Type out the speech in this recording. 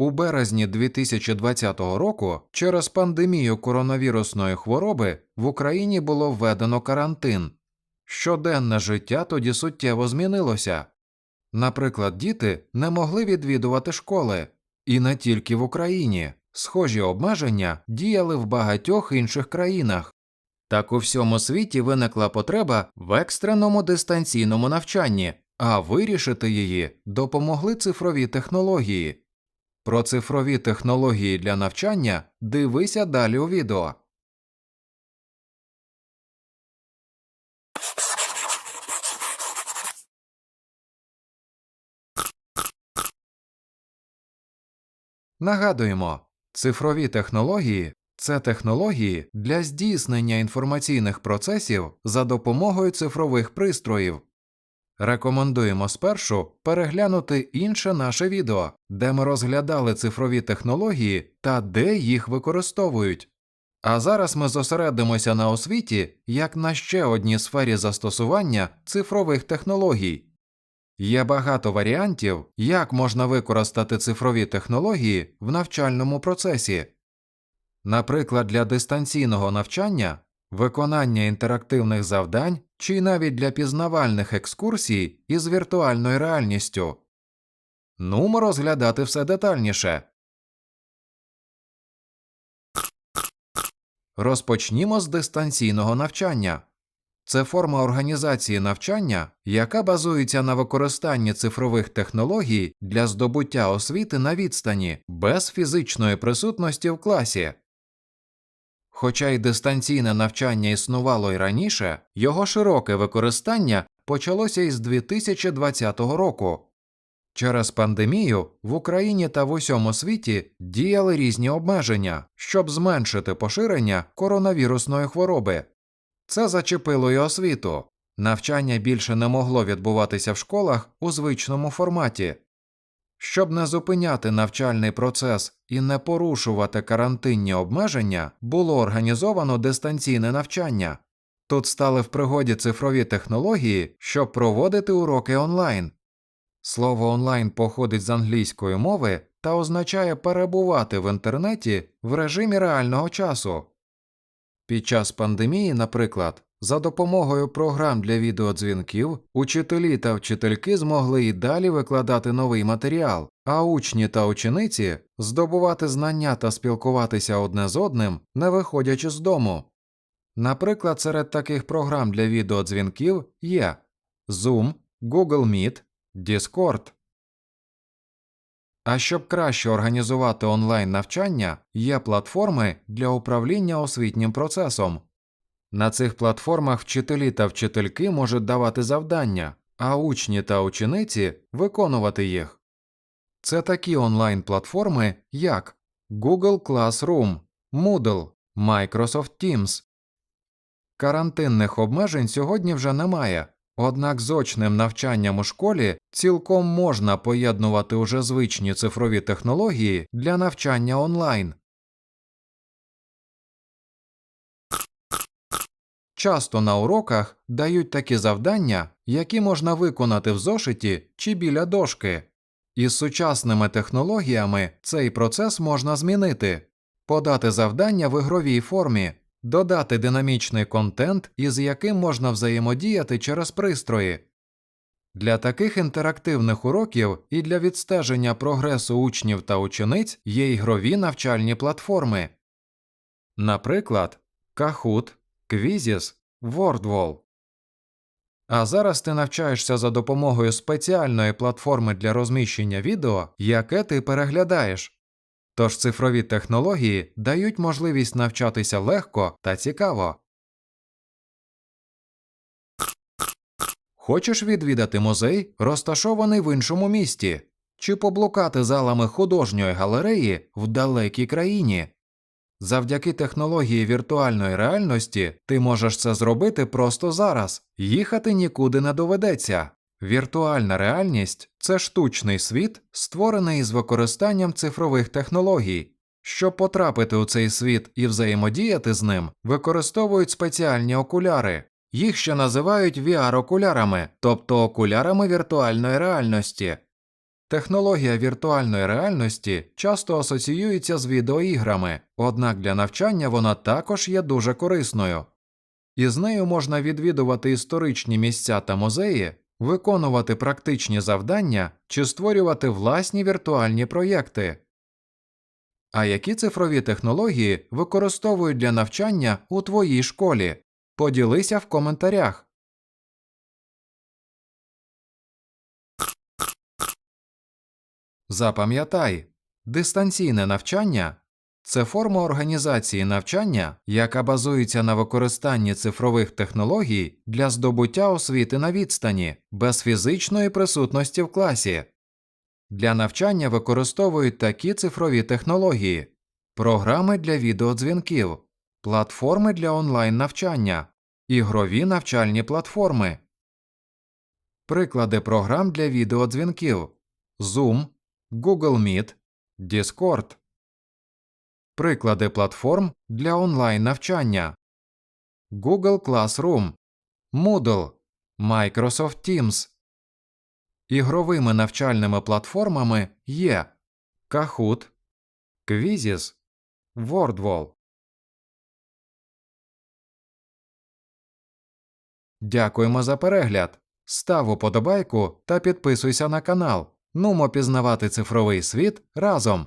У березні 2020 року через пандемію коронавірусної хвороби в Україні було введено карантин. Щоденне життя тоді суттєво змінилося. Наприклад, діти не могли відвідувати школи, і не тільки в Україні. Схожі обмеження діяли в багатьох інших країнах. Так у всьому світі виникла потреба в екстреному дистанційному навчанні, а вирішити її допомогли цифрові технології. Про цифрові технології для навчання дивися далі у відео. Нагадуємо, цифрові технології це технології для здійснення інформаційних процесів за допомогою цифрових пристроїв. Рекомендуємо спершу переглянути інше наше відео, де ми розглядали цифрові технології та де їх використовують. А зараз ми зосередимося на освіті як на ще одній сфері застосування цифрових технологій. Є багато варіантів, як можна використати цифрові технології в навчальному процесі. Наприклад, для дистанційного навчання, виконання інтерактивних завдань чи навіть для пізнавальних екскурсій із віртуальною реальністю. Нумо розглядати все детальніше. Розпочнімо з дистанційного навчання. Це форма організації навчання, яка базується на використанні цифрових технологій для здобуття освіти на відстані без фізичної присутності в класі. Хоча й дистанційне навчання існувало й раніше, його широке використання почалося із 2020 року. Через пандемію в Україні та в усьому світі діяли різні обмеження, щоб зменшити поширення коронавірусної хвороби. Це зачепило й освіту. Навчання більше не могло відбуватися в школах у звичному форматі. Щоб не зупиняти навчальний процес і не порушувати карантинні обмеження, було організовано дистанційне навчання. Тут стали в пригоді цифрові технології, щоб проводити уроки онлайн. Слово онлайн походить з англійської мови та означає перебувати в інтернеті в режимі реального часу. Під час пандемії, наприклад, за допомогою програм для відеодзвінків учителі та вчительки змогли і далі викладати новий матеріал, а учні та учениці здобувати знання та спілкуватися одне з одним, не виходячи з дому. Наприклад, серед таких програм для відеодзвінків є Zoom, Google Meet, Discord. А щоб краще організувати онлайн навчання, є платформи для управління освітнім процесом. На цих платформах вчителі та вчительки можуть давати завдання, а учні та учениці виконувати їх. Це такі онлайн платформи, як Google Classroom, Moodle, Microsoft Teams. Карантинних обмежень сьогодні вже немає, однак з очним навчанням у школі цілком можна поєднувати уже звичні цифрові технології для навчання онлайн. Часто на уроках дають такі завдання, які можна виконати в зошиті чи біля дошки. Із сучасними технологіями цей процес можна змінити, подати завдання в ігровій формі, додати динамічний контент, із яким можна взаємодіяти через пристрої. Для таких інтерактивних уроків і для відстеження прогресу учнів та учениць є ігрові навчальні платформи. Наприклад, Kahoot, Quizzes, WordWall. А зараз ти навчаєшся за допомогою спеціальної платформи для розміщення відео, яке ти переглядаєш. Тож цифрові технології дають можливість навчатися легко та цікаво. Хочеш відвідати музей, розташований в іншому місті, чи поблукати залами художньої галереї в далекій країні? Завдяки технології віртуальної реальності ти можеш це зробити просто зараз, їхати нікуди не доведеться. Віртуальна реальність це штучний світ, створений із використанням цифрових технологій. Щоб потрапити у цей світ і взаємодіяти з ним, використовують спеціальні окуляри. Їх ще називають VR-окулярами, тобто окулярами віртуальної реальності. Технологія віртуальної реальності часто асоціюється з відеоіграми, однак для навчання вона також є дуже корисною. Із нею можна відвідувати історичні місця та музеї, виконувати практичні завдання чи створювати власні віртуальні проєкти. А які цифрові технології використовують для навчання у твоїй школі? Поділися в коментарях. Запам'ятай, дистанційне навчання це форма організації навчання, яка базується на використанні цифрових технологій для здобуття освіти на відстані без фізичної присутності в класі. Для навчання використовують такі цифрові технології: програми для відеодзвінків, платформи для онлайн навчання, ігрові навчальні платформи. Приклади програм для відеодзвінків Zoom, Google Meet, Discord. Приклади платформ для онлайн навчання Google Classroom, Moodle, Microsoft Teams. Ігровими навчальними платформами є Kahoot, Quizzes, WordWall. Дякуємо за перегляд. Став уподобайку та підписуйся на канал. Нумо пізнавати цифровий світ разом.